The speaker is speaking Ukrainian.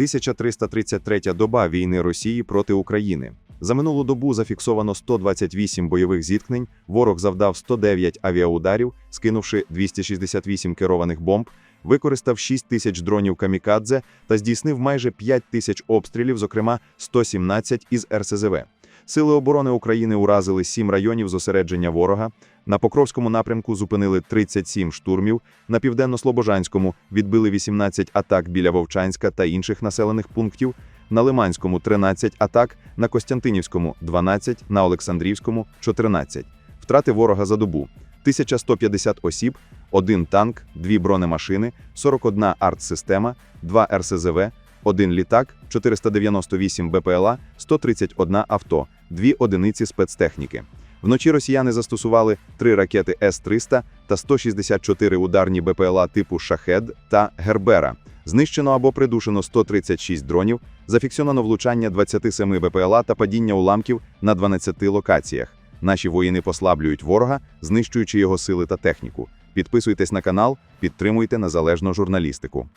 1333 доба війни Росії проти України. За минулу добу зафіксовано 128 бойових зіткнень. Ворог завдав 109 авіаударів, скинувши 268 керованих бомб, використав 6 тисяч дронів камікадзе та здійснив майже 5 тисяч обстрілів, зокрема 117 із РСЗВ. Сили оборони України уразили 7 районів зосередження ворога. На Покровському напрямку зупинили 37 штурмів, на південно-слобожанському відбили 18 атак біля Вовчанська та інших населених пунктів, на Лиманському 13 атак, на Костянтинівському 12, на Олександрівському 14. Втрати ворога за добу 1150 осіб, 1 танк, 2 бронемашини, 41 артсистема, 2 РСЗВ, 1 літак, 498 БПЛА, 131 авто, 2 одиниці спецтехніки. Вночі росіяни застосували 3 ракети С-300 та 164 ударні БПЛА типу «Шахед» та «Гербера». Знищено або придушено 136 дронів, зафіксовано влучання 27 БПЛА та падіння уламків на 12 локаціях. Наші воїни послаблюють ворога, знищуючи його сили та техніку. Підписуйтесь на канал, підтримуйте незалежну журналістику.